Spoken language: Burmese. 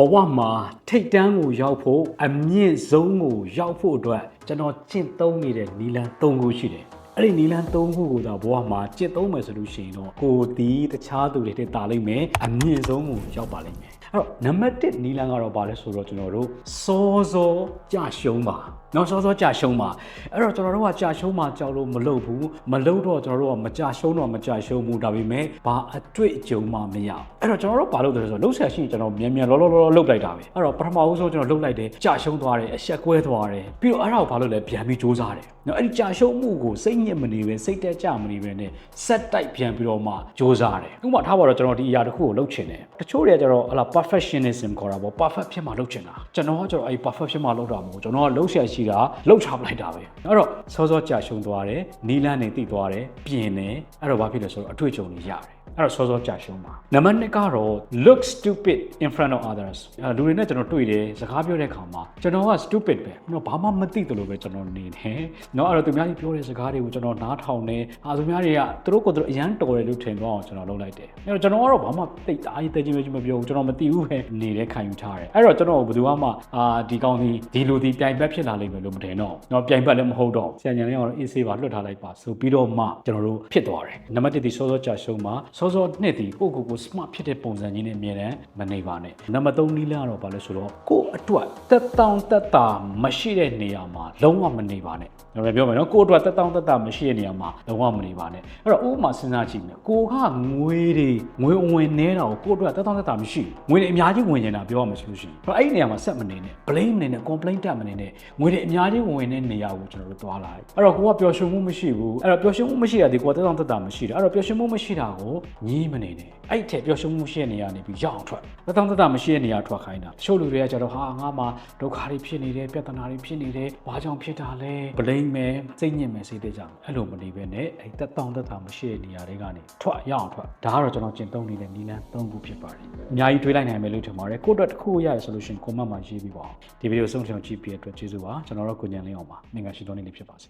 ဘဝမှာထိတ်တန်းကိုရောက်ဖို့အမြင့်ဆုံးကိုရောက်ဖို့အတွက်ကျွန်တော်ကျင့်သုံးနေတဲ့နီလန်၃ခုရှိတယ်အဲ့ဒီနီလန်၃ခုကိုသာဘဝမှာကျင့်သုံးမယ်ဆိုလို့ရှိရင်တော့ကိုယ်ဒီတခြားသူတွေထက်တာလိမ့်မယ်အမြင့်ဆုံးကိုရောက်ပါလိမ့်မယ် အဲ့တော့နံပါတ်1နီလန်ကတော့ဘာလဲဆိုတော့ကျွန်တော်တို့စောစောကြရှုံးပါနော်စောစောကြရှုံးပါအဲ့တော့ကျွန်တော်တို့ကကြရှုံးမှကြောက်လို့မလုပ်ဘူးမလုပ်တော့ကျွန်တော်တို့ကမကြရှုံးတော့မကြရှုံးဘူးဒါပေမဲ့ဘာအတွေ့အကြုံမှမရအောင်အဲ့တော့ကျွန်တော်တို့ဘာလုပ်တယ်လဲဆိုတော့လှုပ်ရှားရှိရင်ကျွန်တော်မြန်မြန်လောလောလောလောလှုပ်လိုက်တာပဲအဲ့တော့ပထမဦးဆုံးကျွန်တော်လှုပ်လိုက်တယ်ကြရှုံးသွားတယ်အဆက်ကွဲသွားတယ်ပြီးတော့အဲ့ဒါကိုဘာလုပ်လဲပြန်ပြီးစူးစမ်းတယ် နော်အဲ့ဒီကြရှုံးမှုကိုစိတ်ညစ်မနေပဲစိတ်တက်ကြမနေပဲနဲ့ဆက်တိုက်ပြန်ပြီးတော့မှစူးစမ်းတယ်ဥပမာထားပါတော့ကျွန်တော်ဒီအရာတစ်ခုကိုလုပ်ချင်တယ်တချို့တွေကကျတော့ဟလာ perfectionism ခေါ်တာပေါ့ perfect ဖြစ်မှလုပ်ချင်တာကျွန်တော်ကကျတော့အဲ့ဒီ perfect ဖြစ်မှလုပ်တာမဟုတ်ဘူးကျွန်တော်ကလှုပ်ရှားရှိတာလှုပ်ချပလိုက်တာပဲအဲ့တော့စောစောကြရှုံးသွားတယ်နီလန်းနေတိသွားတယ်ပြင်တယ်အဲ့တော့ဘာဖြစ်လဲဆိုတော့အတွေ့အကြုံတွေရတယ် အဲ့တော့စောစောကြာရှုံးပါနံပါတ်2ကတော့ look stupid in front of others အဲလူတွေနဲ့ကျွန်တော်တွေ့တယ်စကားပြောတဲ့အခါမှာကျွန်တော်က stupid ပဲကျွန်တော်ဘာမှမသိတယ်လို့ပဲကျွန်တော်နေတယ်เนาะအဲ့တော့သူများကြီးပြောတဲ့စကားတွေကိုကျွန်တော်နားထောင်တယ်အာသူများတွေကသူတို့ကိုယ်သူတို့အရန်တော်တယ်လို့ထင်တော့အောင်ကျွန်တော်လုပ်လိုက်တယ်အဲ့တော့ကျွန်တော်ကတော့ဘာမှတိတ်အားကြီးတဲကြီးပဲမပြောဘူးကျွန်တော်မသိဘူးပဲနေတဲ့ခံယူထားတယ်အဲ့တော့ကျွန်တော်ဘယ်သူမှအာဒီကောင်းဒီဒီလူဒီပြိုင်ဘက်ဖြစ်လာလိမ့်မယ်လို့မထင်တော့เนาะပြိုင်ဘက်လည်းမဟုတ်တော့ဆရာညာလေးကတော့အေးဆေးပါလွတ်ထားလိုက်ပါဆိုပြီးတော့မှကျွန်တော်တို့ဖြစ်သွားတယ်နံပါတ်1ဒီစောစောကြာရှုံးမှာစော စောနှစ်ဒီကိုကိုကို smart ဖြစ်တဲ့ပုံစံကြီးနဲ့အမြဲတမ်းမနေပါနဲ့နံပါတ်3နီးလန်းကတော့ဘာလဲဆိုတော့ကိုအတွက်တက်တောင့်တက်တာမရှိတဲ့နေရာမှာလုံးဝမနေပါနဲ့ကျွန်တော်ပြောမယ်နော်ကိုအတွက်တက်တောင့်တက်တာမရှိတဲ့နေရာမှာလုံးဝမနေပါနဲ့အဲ့တော့ဥပမာစဉ်းစားကြည့်မယ်ကိုကငွေတွေငွေဝင်နေတာကိုကိုအတွက်တက်တောင့်တက်တာမရှိဘူးငွေတွေအများကြီးဝင်နေတာပြောရမှာဆိုလို့ရှိရင်အဲ့အဲ့ဒီနေရာမှာဆက်မနေနဲ့ blame နေနဲ့ complaint တက်မနေနဲ့ငွေတွေအများကြီးဝင်နေတဲ့နေရာကိုကျွန်တော်တို့သွားလာတယ်အဲ့တော့ကိုကပျော်ရွှင်မှုမရှိဘူးအဲ့တော့ပျော်ရွှင်မှုမရှိတာဒီကိုကတက်တောင့်တက်တာမရှိတာအဲ့တော့ပျော်ရွှင်မှုမရှိတာကိုညည်းမနေနဲ့အဲ့ထက်ပျော်ရွှင်မှုရှိတဲ့နေရာနေပြီးရအောင်ထွက်တက်တောင့်တက်တာမရှိတဲ့နေရာထွက်ခိုင်းတာတချို့လူတွေကကြတော့ဟာငါမှဒုက္ခတွေဖြစ်နေတယ်ပြဿနာတွေဖြစ်နေတယ်ဘာကြောင့်ဖြစ်တာလဲ blame မယ်စိတ်ညစ်မယ်စိတ်တက်ကြမယ်အဲ့လိုမနေဘဲနဲ့အဲ့တက်တောင့်တက်တာမရှိတဲ့နေရာတွေကနေထွက်ရအောင်ထွက်ဒါကတော့ကျွန်တော်ကျင့်သုံးနေတဲ့နီလန်း၃ခုဖြစ်ပါတယ်အများကြီးတွေးလိုက်နိုင်မယ်လို့ထင်ပါတယ်ကိုယ့်အတွက်တစ်ခုရရဆိုလို့ရှိရင် comment မှာရေးပြီးပါအောင်ဒီဗီဒီယိုဆုံးချင်ကြည့်ပြီးတဲ့အတွက်ကျေးဇူးပါကျွန်တော်တို့ကိုညံလင်းအောင်ပါမင်္ဂလာရှိသောနေ့လေးဖြစ်ပါစေ